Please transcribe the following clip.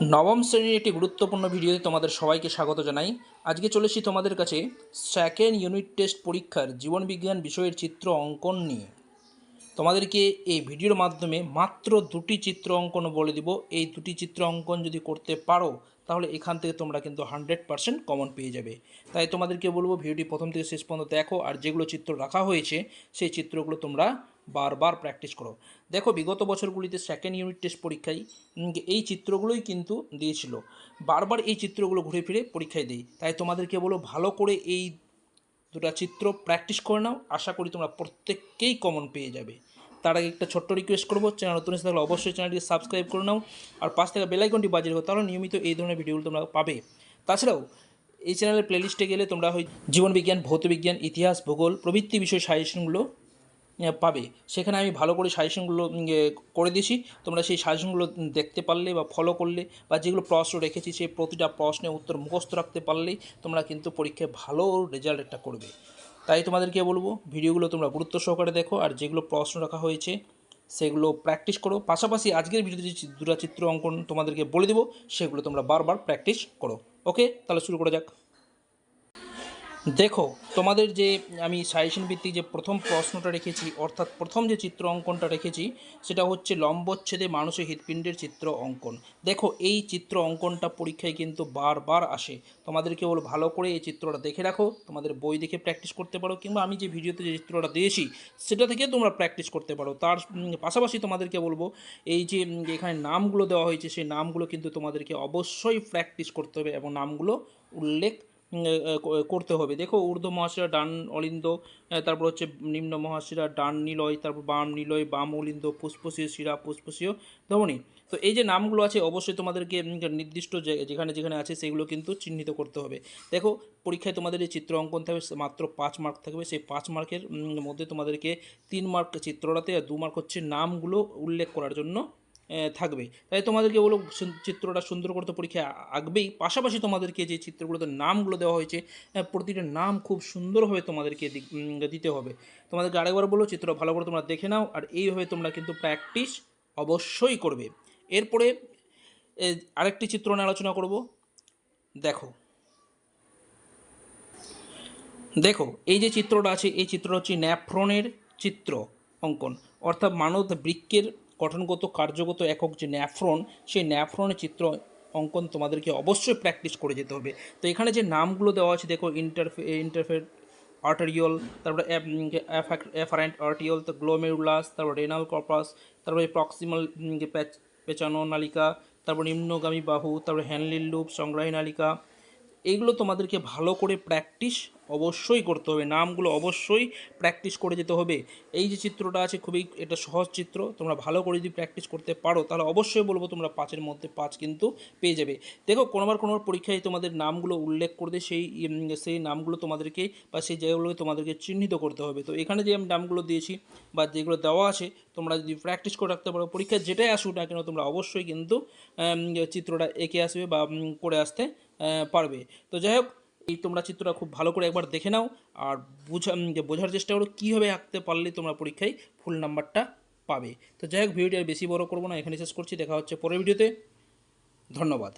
নবম শ্রেণির একটি গুরুত্বপূর্ণ ভিডিওতে তোমাদের সবাইকে স্বাগত জানাই। আজকে চলেছি তোমাদের কাছে সেকেন্ড ইউনিট টেস্ট পরীক্ষার জীবনবিজ্ঞান বিষয়ের চিত্র অঙ্কন নিয়ে। তোমাদেরকে এই ভিডিওর মাধ্যমে মাত্র দুটি চিত্র অঙ্কন বলে দিব। এই দুটি চিত্র অঙ্কন যদি করতে পারো, তাহলে এখান থেকে তোমরা কিন্তু হান্ড্রেড পার্সেন্ট কমন পেয়ে যাবে। তাই তোমাদেরকে বলব, ভিডিওটি প্রথম থেকে শেষ পর্যন্ত দেখো, আর যেগুলো চিত্র রাখা হয়েছে, সেই চিত্রগুলো তোমরা বারবার প্র্যাকটিস করো। দেখো, বিগত বছরগুলিতে সেকেন্ড ইউনিট টেস্ট পরীক্ষায় এই চিত্রগুলোই কিন্তু দিয়েছিল। বারবার এই চিত্রগুলো ঘুরে ফিরে পরীক্ষায় দেই। তাই তোমাদেরকে বলো, ভালো করে এই দুটো চিত্র প্র্যাকটিস করে নাও। আশা করি তোমরা প্রত্যেককেই কমন পেয়ে যাবে। তার আগে একটা ছোট্ট রিকোয়েস্ট করব, চ্যানেল নতুন এসে থাকলে অবশ্যই চ্যানেলটি সাবস্ক্রাইব করে নাও। আর পাশ থেকে বেলাইকনটি বাজিয়ে রাখো, তাহলে নিয়মিত এই ধরনের ভিডিওগুলো তোমরা পাবে। তাছাড়াও, এই চ্যানেলের প্লেলিস্টে গেলে তোমরা হয় জীবনবিজ্ঞান ভৌতবিজ্ঞান ইতিহাস, ভূগোল, প্রভৃতি বিষয় সাজেশনগুলো পাবে। সেখানে আমি ভালো করে সাজেশনগুলো এ, করে দিয়েছি। তোমরা সেই সাজেশনগুলো দেখতে পারলে বা ফলো করলে বা যেগুলো প্রশ্ন রেখেছি সেই প্রতিটা প্রশ্নের উত্তর মুখস্থ রাখতে পারলেই তোমরা কিন্তু পরীক্ষায় ভালো রেজাল্ট একটা করবে। তাই তোমাদেরকে বলব ভিডিওগুলো তোমরা গুরুত্ব সহকারে দেখো আর যেগুলো প্রশ্ন রাখা হয়েছে সেগুলো প্র্যাকটিস করো। পাশাপাশি আজকের ভিডিওতে যে চি- দুটো চিত্র অঙ্কন তোমাদেরকে বলে দেবো সেগুলো তোমরা বারবার প্র্যাকটিস করো। ওকে তাহলে শুরু করা যাক। দেখো, তোমাদের যে আমি সাজেশন ভিত্তিক যে প্রথম প্রশ্নটা রেখেছি, অর্থাৎ প্রথম যে চিত্র অঙ্কনটা রেখেছি, সেটা হচ্ছে লম্বচ্ছেদে মানুষের হৃৎপিণ্ডের চিত্র অঙ্কন। দেখো, এই চিত্র অঙ্কনটা পরীক্ষায় কিন্তু বারবার আসে। তোমাদেরকে বলো ভালো করে এই চিত্রটা দেখে রাখো, তোমাদের বই দেখে প্র্যাকটিস করতে পারো, কিংবা আমি যে ভিডিওতে যে চিত্রটা দিয়েছি, সেটা থেকে তোমরা প্র্যাকটিস করতে পারো। তার পাশাপাশি তোমাদেরকে বলব, এই যে এখানে নামগুলো দেওয়া হয়েছে, সেই নামগুলো কিন্তু তোমাদেরকে অবশ্যই প্র্যাকটিস করতে হবে এবং নামগুলো উল্লেখ করতে হবে। দেখো, ঊর্ধ্ব মহাশিরা ডান অলিন্দ তারপর হচ্ছে নিম্ন মহাশিরা ডান নিলয়, তারপর বাম নিলয়, বাম অলিন্দ, পুষ্পশীয় শিরা পুষ্পসীয় ধমনী। তো এই যে নামগুলো আছে, অবশ্যই তোমাদেরকে নির্দিষ্ট যেখানে যেখানে আছে, সেগুলো কিন্তু চিহ্নিত করতে হবে। দেখো, পরীক্ষায় তোমাদের এই চিত্র অঙ্কন থাকবে মাত্র পাঁচ মার্ক থাকবে। সেই পাঁচ মার্কের মধ্যে তোমাদেরকে তিন মার্ক চিত্রটাতে আর দু মার্ক হচ্ছে নামগুলো উল্লেখ করার জন্য থাকবে। তাই তোমাদেরকে বলো চিত্রটা সুন্দর করতে পরীক্ষায় আঁকবেই পাশাপাশি তোমাদেরকে যে চিত্রগুলোতে নামগুলো দেওয়া হয়েছে প্রতিটা নাম খুব সুন্দরভাবে তোমাদেরকে দিতে হবে। তোমাদেরকে আরেকবার বলো চিত্র ভালো করে তোমরা দেখে নাও, আর এইভাবে তোমরা কিন্তু প্র্যাকটিস অবশ্যই করবে। এরপরে আরেকটি চিত্র নিয়ে আলোচনা করব। দেখো। দেখো, এই যে চিত্রটা আছে, এই চিত্রটা হচ্ছে ন্যাফ্রনের চিত্র অঙ্কন, অর্থাৎ মানব বৃক্কের গঠনগত, কার্যগত একক যে ন্যাফ্রন, সেই ন্যাফ্রনের চিত্র অঙ্কন তোমাদেরকে অবশ্যই প্র্যাকটিস করে যেতে হবে। তো এখানে যে নামগুলো দেওয়া আছে, দেখো ইন্টারফে ইন্টারফের আর্টারিয়ল তারপরে অ্যাফারেন্ট আর্টিয়ল তো গ্লোমেরুলাস তারপর রেনাল কর্পাস তারপরে প্রক্সিমাল পেঁচানো নালিকা, তারপর নিম্নগামী বাহু, তারপরে হ্যান্ডলিল লুপ সংগ্রাহী নালিকা এইগুলো তোমাদেরকে ভালো করে প্র্যাকটিস অবশ্যই করতে হবে। নামগুলো অবশ্যই প্র্যাকটিস করে যেতে হবে। এই যে চিত্রটা আছে খুবই, এটা সহজ চিত্র। তোমরা ভালো করে যদি প্র্যাকটিস করতে পারো, তাহলে অবশ্যই বলব তোমরা পাঁচের মধ্যে পাঁচ কিন্তু পেয়ে যাবে। দেখো, কোনোবার কোনোবার পরীক্ষায় তোমাদের নামগুলো উল্লেখ করতে সেই সেই নামগুলো তোমাদেরকে বা সেই জায়গাগুলোকে তোমাদেরকে চিহ্নিত করতে হবে। তো এখানে যে আমি নামগুলো দিয়েছি বা যেগুলো দেওয়া আছে, তোমরা যদি প্র্যাকটিস করে রাখতে পারো, পরীক্ষায় যেটাই আসুক না কেন তোমরা অবশ্যই কিন্তু চিত্রটা এঁকে আসবে বা করে আসতে পারবে। তো যাই হোক, এই তোমরা চিত্রটা খুব ভালো করে একবার দেখে নাও আর বুঝা বোঝার চেষ্টা করো কীভাবে আঁকতে পারলে তোমরা পরীক্ষায় ফুল নাম্বারটা পাবে। তো যাই হোক, ভিডিওটি আর বেশি বড় করব না এখানে শেষ করছি, দেখা হচ্ছে পরের ভিডিওতে। ধন্যবাদ।